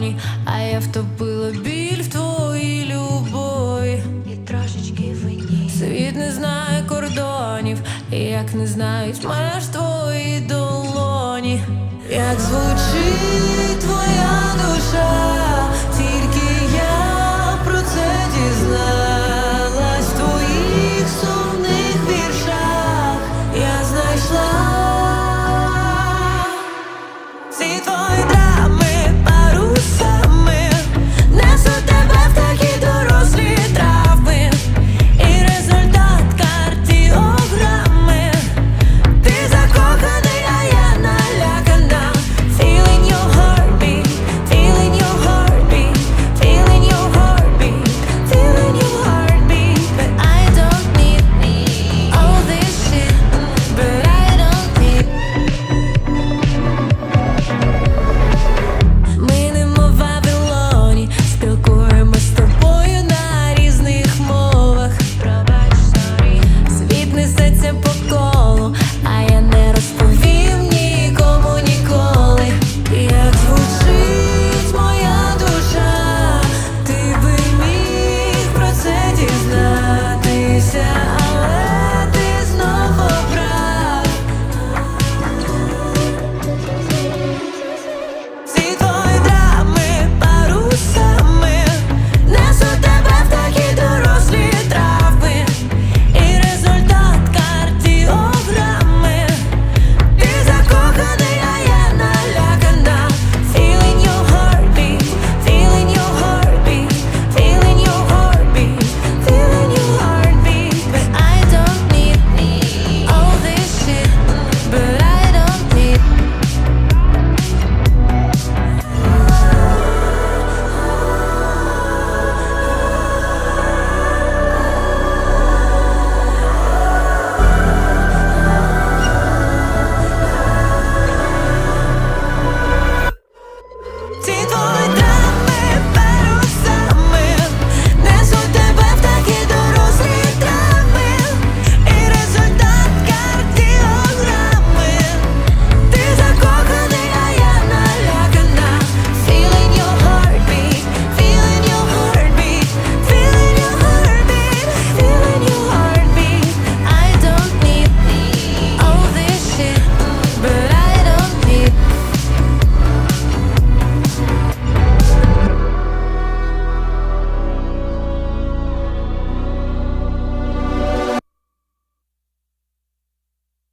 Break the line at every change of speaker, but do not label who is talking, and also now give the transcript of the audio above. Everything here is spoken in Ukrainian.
долоні, а я втопила біль в твоїй любові.
І трошечки вині.
Світ не знає кордонів, як не знають меж твої долоні, як звучить твоя душа,